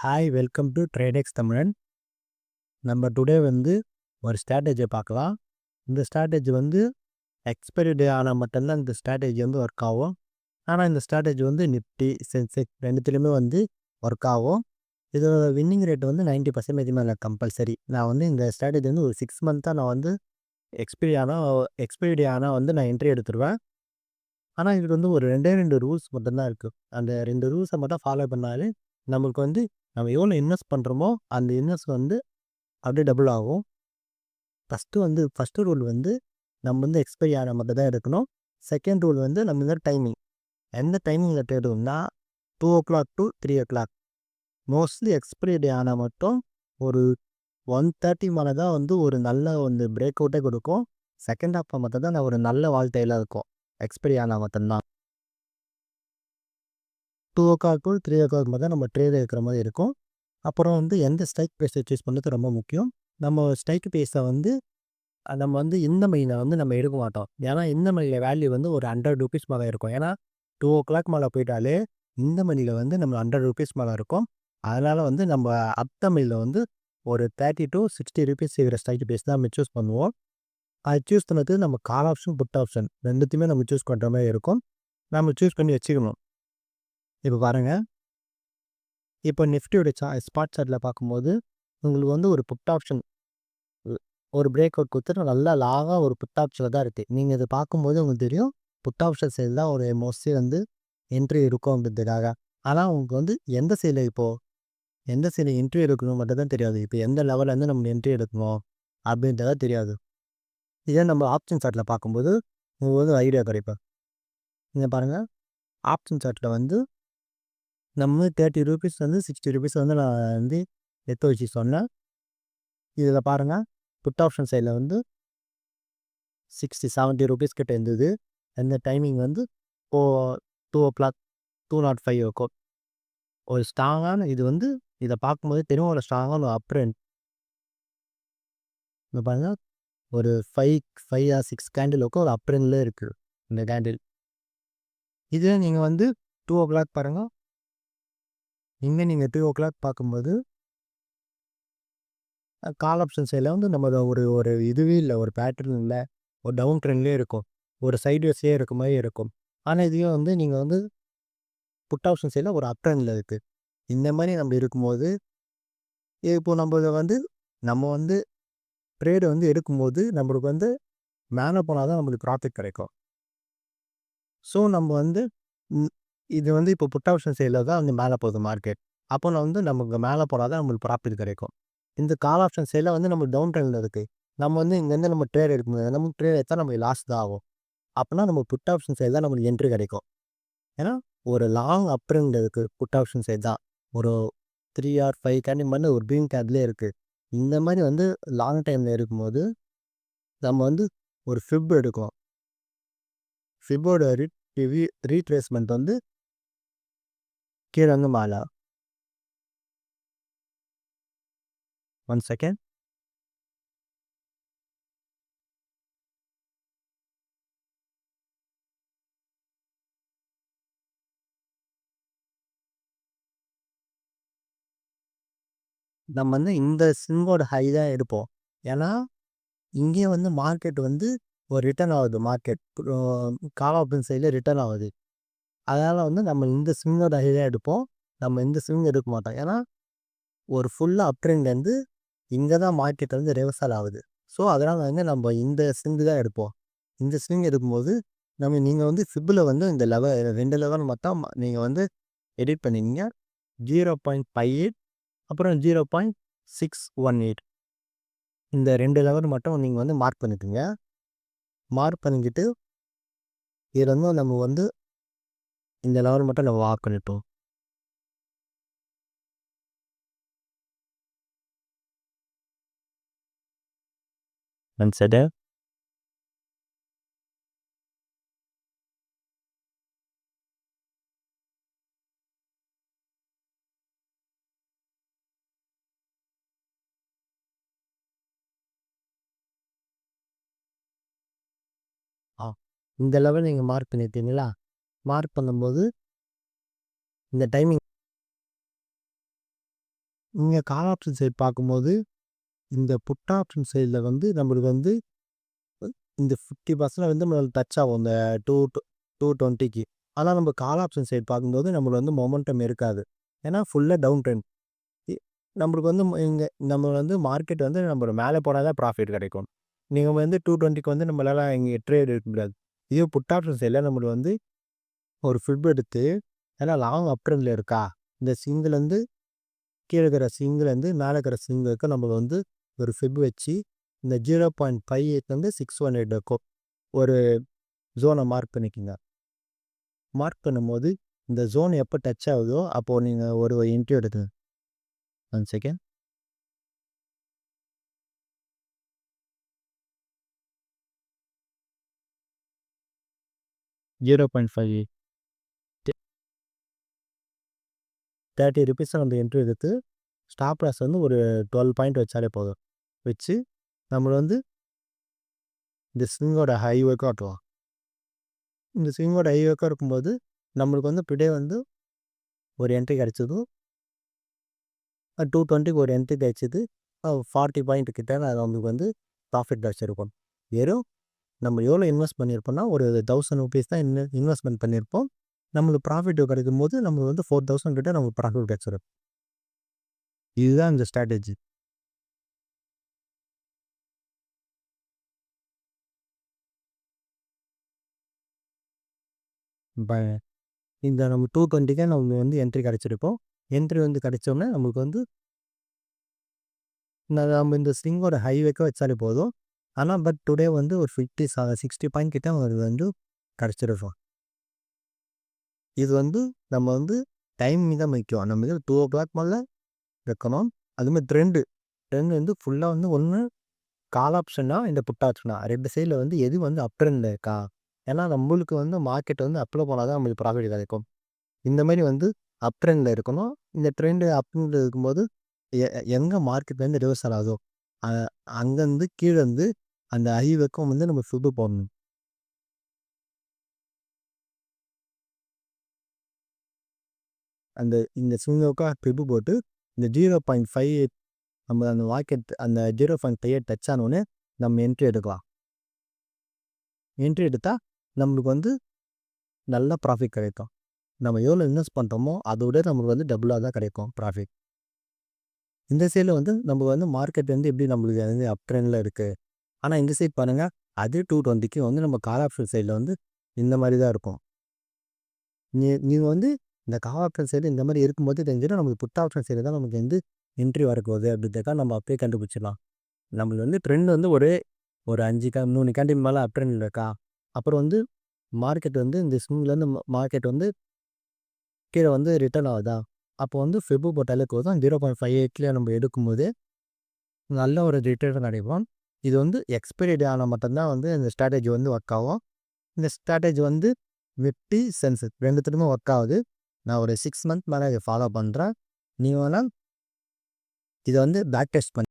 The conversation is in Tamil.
ஹாய் வெல்கம் டு ட்ரேடெக்ஸ் தமிழன் நம்ம டுடே வந்து ஒரு ஸ்ட்ராட்டஜியை பார்க்கலாம். இந்த ஸ்ட்ராட்டஜி வந்து எக்ஸ்பைரி டே ஆனால் மட்டும்தான் இந்த ஸ்ட்ராட்டஜி வந்து ஒர்க் ஆகும். ஆனால் இந்த ஸ்ட்ராட்டஜி வந்து நிஃப்டி சென்செக்ஸ் ரெண்டுத்துலேயுமே வந்து ஒர்க் ஆகும். இதோட வின்னிங் ரேட் வந்து நைன்ட்டி பர்சன்டேஜ் மேலே கம்பல்சரி நான் வந்து இந்த ஸ்ட்ராட்டஜி வந்து ஒரு சிக்ஸ் மந்த்தாக நான் வந்து எக்ஸ்பீரி ஆனால் எக்ஸ்பைரி டே ஆனால் வந்து நான் என்ட்ரி எடுத்துருவேன். ஆனால் இதுக்கு வந்து ஒரு ரெண்டே ரெண்டு ரூல்ஸ் மட்டும்தான் இருக்குது அந்த ரெண்டு ரூல்ஸை மட்டும் ஃபாலோ பண்ணாலே நம்மளுக்கு வந்து நம்ம எவ்வளோ இன்வெஸ்ட் பண்ணுறோமோ அந்த இன்வெஸ்ட் வந்து அப்படியே டபுள் ஆகும். ஃபஸ்ட்டு வந்து ஃபஸ்ட்டு ரூல் வந்து நம்ம வந்து எக்ஸ்பைரி ஆன மட்டும் தான் எடுக்கணும். செகண்ட் ரூல் வந்து நம்ம இந்த டைமிங். எந்த டைமிங்கில் தேடுவோம்னா two o'clock to three o'clock. Mostly expiry day ஆனால் மட்டும் ஒரு ஒன் தேர்ட்டி மேலே தான் வந்து ஒரு நல்ல வந்து பிரேக் அவுட்டே கொடுக்கும். செகண்ட் ஹாஃப் மட்டும் தான் ஒரு நல்ல வாழ்க்கையில் இருக்கும். எக்ஸ்பைரி ஆனால் மட்டும்தான். Two o'clock to three o'clock தான் நம்ம ட்ரேட் இருக்கிற மாதிரி இருக்கும். அப்புறம் வந்து எந்த ஸ்ட்ரைக் ப்ரைஸை சூஸ் பண்ணுறது ரொம்ப முக்கியம். நம்ம ஸ்ட்ரைக் ப்ரைஸை வந்து நம்ம வந்து இந்த மணியில் வந்து நம்ம எடுக்க மாட்டோம். ஏன்னா இந்த மணியில் வேல்யூ வந்து ஒரு ஹண்ட்ரட் ருபீஸ் மேலே இருக்கும். ஏன்னா டூ ஓ கிளாக் மேலே போயிட்டாலே இந்த மணியில் வந்து நம்ம ஹண்ட்ரட் ருபீஸ் மேலே இருக்கும். அதனால் வந்து நம்ம அத்த மணியில் வந்து ஒரு தேர்ட்டி டு சிக்ஸ்டி ருபீஸ் செய்கிற ஸ்ட்ரைக் ப்ரைஸ் தான் நம்ம சூஸ் பண்ணுவோம். அது சூஸ் பண்ணுறது நம்ம கால் ஆப்ஷன் புட் ஆப்ஷன் ரெண்டுத்தையுமே நம்ம சூஸ் பண்ணுற மாதிரி இருக்கும். நம்ம சூஸ் பண்ணி வச்சுக்கணும். இப்போ பாருங்கள் இப்போ நிஃப்டியோட சா ஸ்பாட் சார்ட்டில் பார்க்கும்போது உங்களுக்கு வந்து ஒரு புட் ஆப்ஷன் ஒரு பிரேக் அவுட் கொடுத்துட்டு நல்லா லாகாக ஒரு புட் ஆப்ஷனில் தான் இருக்குது நீங்கள் இதை பார்க்கும்போது உங்களுக்கு தெரியும் புட் ஆப்ஷன் சைடு தான் ஒரு மோஸ்ட்லி வந்து என்ட்ரி இருக்கும் அப்படின்றதுக்காக. ஆனால் உங்களுக்கு வந்து எந்த சைடில் இப்போது எந்த சைடில் என்ட்ரி எடுக்கணும் மட்டும் தான் தெரியாது. இப்போ எந்த லெவல்லேருந்து நம்ம என்ட்ரி எடுக்கணும் அப்படின்றத தெரியாது. இதே நம்ம ஆப்ஷன் சார்ட்டில் பார்க்கும்போது உங்களுக்கு வந்து ஐடியா கிடைப்பேன் நீங்கள் பாருங்கள் ஆப்ஷன் சார்ட்டில் வந்து நம்ம தேர்ட்டி ருபீஸ் வந்து சிக்ஸ்டி ருபீஸ் வந்து நான் வந்து எடுத்து வச்சு சொன்னேன் இதில் பாருங்கள் புட் ஆப்ஷன் சைடில் வந்து சிக்ஸ்டி செவன்ட்டி ருபீஸ் கிட்ட இருந்தது. அந்த டைமிங் வந்து ஓ two o'clock to nought five oh ஒரு ஸ்ட்ராங்கான இது வந்து இதை பார்க்கும்போது தெரியும் ஒரு ஸ்ட்ராங்கான ஒரு அப்ரெண்ட் இந்த பாருங்கள் ஒரு ஃபைவ் ஃபைவ் ஆர் சிக்ஸ் கேண்டிலுக்கும் ஒரு அப்ரெண்டில் இருக்குது இந்த கேண்டில் இது நீங்கள் வந்து டூ ஓ கிளாக் பாருங்கள் இங்கே நீங்கள் டூ ஓ கிளாக் பார்க்கும்போது கால் ஆப்ஷன் சைடில் வந்து நம்ம ஒரு ஒரு இதுவே இல்லை ஒரு பேட்டர்ன் இல்லை. ஒரு டவுன் ட்ரெண்ட்லேயே இருக்கும். ஒரு சைட்வேஸே இருக்க மாதிரி இருக்கும். ஆனால் இதையும் வந்து நீங்கள் வந்து புட் ஆப்ஷன் சைடில் ஒரு அப் ட்ரெண்டில் இருக்குது இந்த மாதிரி நம்ம இருக்கும்போது இப்போது நம்ம இதை வந்து நம்ம வந்து ட்ரேடு வந்து எடுக்கும்போது நம்மளுக்கு வந்து மேலே போனால் தான் நம்மளுக்கு ப்ராஃபிட் கிடைக்கும். ஸோ நம்ம வந்து இது வந்து இப்போ புட் ஆப்ஷன் சைடில் தான் வந்து மேலே போகுது மார்க்கெட் அப்போ நான் வந்து நமக்கு மேலே போனால் தான் நம்மளுக்கு ப்ராஃபிட் கிடைக்கும். இந்த கால் ஆப்ஷன் சைடில் வந்து நம்ம டவுன் ட்ரெண்டில் இருக்குது நம்ம வந்து இங்கேருந்து நம்ம ட்ரேட் எடுக்க முடியாது நம்ம ட்ரேட் எடுத்தால் நமக்கு லாஸ் தான் ஆகும். அப்போனா நம்ம புட் ஆப்ஷன் சைடு தான் நம்மளுக்கு என்ட்ரி கிடைக்கும். ஏன்னா ஒரு லாங் அப் இருக்குது புட் ஆப்ஷன் சைடு தான். ஒரு த்ரீ ஆர் ஃபைவ் கேண்டி மாதிரி ஒரு க்ரீன் கேட்லேயே இருக்குது இந்த மாதிரி வந்து லாங் டைமில் இருக்கும்போது நம்ம வந்து ஒரு ஃபிப் எடுக்கும். ஃபிப்போட ரீ ரீட்ரேஸ்மெண்ட் வந்து के வந்து மேலே ஒன் செகண்ட் நம்ம வந்து இந்த சிம்மோட ஹை தான் எடுப்போம். ஏன்னா இங்கே வந்து மார்க்கெட் வந்து ஒரு ரிட்டர்ன் ஆகுது. மார்க்கெட் கால் சைடில் ரிட்டர்ன் ஆகுது. அதனால் வந்து நம்ம இந்த ஸ்விங்கோட ஹை எடுப்போம். நம்ம இந்த ஸ்விங் எடுக்க மாட்டோம். ஏன்னா ஒரு ஃபுல்லாக அப்ட்ரெண்ட்லேருந்து இங்கே தான் மார்க்கெட் வந்து ரிவர்சல் ஆகுது. ஸோ அதனால் வந்து நம்ம இந்த ஸ்விங்கு தான் எடுப்போம். இந்த ஸ்விங் எடுக்கும்போது நம்ம நீங்கள் வந்து ஃபிப்பில் வந்து இந்த லெவல் ரெண்டு லெவல் மட்டும் நீங்கள் வந்து எடிட் பண்ணிங்க ஜீரோ பாயிண்ட் ஃபைவ் எயிட் அப்புறம் zero point six one eight இந்த ரெண்டு லெவல் மட்டும் நீங்கள் வந்து மார்க் பண்ணிக்கோங்க. மார்க் பண்ணிக்கிட்டு இதில் வந்து நம்ம வந்து இந்த லெவல் மட்டும் நம்ம மார்க் பண்ணிட்டோம் ஆ இந்த லெவல் நீங்கள் மார்க் பண்ணிட்டீங்களா மார்க் பண்ணும்போது இந்த டைமிங் இங்கே கால் ஆப்ஷன் சைட் பார்க்கும்போது இந்த புட் ஆப்ஷன் சைடில் வந்து நம்மளுக்கு வந்து இந்த ஃபிஃப்டி பர்சன்ட் வந்து நம்மளுக்கு டச் ஆகும் இந்த டூ டூ டுவெண்ட்டிக்கு ஆனால் நம்ம கால் ஆப்ஷன் சைட் பார்க்கும்போது நம்மளுக்கு வந்து மொமெண்டம் இருக்காது. ஏன்னா ஃபுல்லாக டவுன் ட்ரெண்ட் நம்மளுக்கு வந்து இங்கே நம்ம வந்து மார்க்கெட் வந்து நம்ம மேலே போனால் தான் ப்ராஃபிட் கிடைக்கும். நீங்கள் வந்து டூ டுவெண்ட்டிக்கு வந்து நம்மளால் இங்கே ட்ரேட் எடுக்க முடியாது. இதே புட் ஆப்ஷன் சைடில் நம்மளுக்கு வந்து ஒரு ஃபிப் எடுத்து ஏன்னா லாங் அப் இருக்கா? இந்த சிங்கிலேருந்து கீழே இருக்கிற சிங்கிலேருந்து மேலே இருக்கிற சிங்குக்கு நம்ம வந்து ஒரு ஃபிப் வச்சு இந்த ஜீரோ பாயிண்ட் ஃபைவ் எயிட்லேருந்து சிக்ஸ் ஒன் எயிட் இருக்கும் ஒரு ஜோனை மார்க் பண்ணிக்கோங்க. மார்க் பண்ணும்போது இந்த ஜோன் எப்போ டச் ஆகுதோ அப்போது நீங்கள் ஒரு entry எடுக்குங்க one second zero point five thirty rupees அந்த என்ட்ரி எடுத்து ஸ்டாப் லாஸ் வந்து ஒரு டுவெல் பாயிண்ட் வச்சாலே போதும். வச்சு நம்மளை வந்து இந்த ஸ்விங்கோட ஒர்க்காக ஆட்டுவோம் இந்த ஸ்விங்கோட ஹைவேக்காக இருக்கும்போது நம்மளுக்கு வந்து டுடே வந்து ஒரு என்ட்ரி கிடச்சதும் டூ டுவெண்ட்டிக்கு ஒரு என்ட்ரி கிடச்சிது ஃபார்ட்டி பாயிண்ட் கிட்ட நம்மளுக்கு வந்து ப்ராஃபிட் கிடச்சிருக்கும் வெறும் நம்ம எவ்வளோ இன்வெஸ்ட் பண்ணியிருப்போம்னா ஒரு தௌசண்ட் ருபீஸ் தான் இன்வெஸ்ட்மெண்ட் பண்ணியிருப்போம். நம்மளுக்கு ப்ராஃபிட் கிடைக்கும் போது நம்மளுக்கு வந்து ஃபோர் தௌசண்ட் கிட்ட நம்மளுக்கு ப்ராஃபிட் கிடைச்சிடும் இதுதான் இந்த ஸ்ட்ராட்டஜி இந்த நம்ம டூ டுவெண்ட்டிக்கே நம்ம வந்து என்ட்ரி கிடச்சிருப்போம் என்ட்ரி வந்து கிடச்சோன்னே நம்மளுக்கு வந்து நம்ம இந்த ஸ்விங்கோட ஹைவேக்கே வச்சாலே போதும். ஆனால் பட் டுடே வந்து ஒரு ஃபிஃப்டி சிக்ஸ்டி பாயிண்ட் கிட்ட அது வந்து கிடச்சிருப்போம் இது வந்து நம்ம வந்து டைம் தான் முக்கியம் நம்ம இது டூ ஓ கிளாக் மேலே வைக்கணும் அதுமாதிரி ட்ரெண்டு ட்ரெண்ட் வந்து ஃபுல்லாக வந்து ஒன்று கால் ஆப்ஷனா இந்த புட் ஆப்ஷனா ரெண்டு சைடில் வந்து எது வந்து அப் ட்ரெண்டில் இருக்கா? ஏன்னா நம்மளுக்கு வந்து மார்க்கெட் வந்து அப்பில் போனால் தான் நம்மளுக்கு ப்ராஃபிட் கிடைக்கும். இந்த மாதிரி வந்து அப் ட்ரெண்டில் இருக்கணும். இந்த ட்ரெண்டு அப் ட்ரெண்டில் இருக்கும்போது எங்கே மார்க்கெட்லேருந்து ரிவர்ஸ் ரிவர்சல் அங்கேருந்து கீழே வந்து அந்த வெக்கம் வந்து நம்ம ஃபுட்டு போடணும். அந்த இந்த ஸ்விங்கோக்கா ட்ரிப்பு போட்டு இந்த ஜீரோ பாயிண்ட் ஃபைவ் எயிட் நம்ம அந்த வாக்கெட் அந்த ஜீரோ பாயிண்ட் ஃபைவ் டச் ஆனோடனே நம்ம என்ட்ரி எடுக்கலாம். என்ட்ரி எடுத்தால் நம்மளுக்கு வந்து நல்ல ப்ராஃபிட் கிடைக்கும். நம்ம எவ்வளோ இன்வெஸ்ட் பண்ணுறோமோ அதோட நம்மளுக்கு வந்து டபுளாக தான் கிடைக்கும் ப்ராஃபிட். இந்த சைடில் வந்து நம்ம வந்து மார்க்கெட் வந்து எப்படி நம்மளுக்கு வந்து அப் ட்ரெண்டில் இருக்குது ஆனால் இந்த சைட் பாருங்கள் அதே டூ டுவெண்ட்டிக்கு வந்து நம்ம கால் ஆப்ஷன் சைடில் வந்து இந்த மாதிரி தான் இருக்கும். நீ நீங்கள் வந்து இந்த கால் ஆப்ஷன் சைடு இந்த மாதிரி இருக்கும்போது தெரிஞ்சுன்னா நமக்கு புட் ஆப்ஷன் சைடு தான் நமக்கு வந்து என்ட்ரி வரப்போகுது அப்படின்றக்கா நம்ம அப்பயே கண்டுபிடிச்சிடலாம். நம்மளுக்கு வந்து ட்ரெண்ட் வந்து ஒரே ஒரு அஞ்சு க மூணு கேண்டின் மேலே அப் ட்ரெண்ட் இருக்கா? அப்புறம் வந்து மார்க்கெட் வந்து இந்த ஸ்விங்லேருந்து மார்க்கெட் வந்து கீழே வந்து ரிட்டர்ன் ஆகுதா? அப்போ வந்து ஃபெபு போட்டாலே போதும். ஜீரோ பாயிண்ட் ஃபைவ் எயிட்லேயே நம்ம எடுக்கும்போது நல்ல ஒரு ரிட்டர்ன் கிடைக்கும். இது வந்து எக்ஸ்பைரி டே ஆனால் மட்டும்தான் வந்து இந்த ஸ்ட்ராட்டஜி வந்து ஒர்க் ஆகும். இந்த ஸ்ட்ராட்டஜி வந்து வெட்டி சென்சஸ் ரெண்டுத்துலையுமே ஒர்க் ஆகுது. நான் ஒரு சிக்ஸ் மந்த் மேலே இதை ஃபாலோ பண்ணுறேன் நீ வேணால் இதை வந்து பேக் டெஸ்ட் பண்ணி.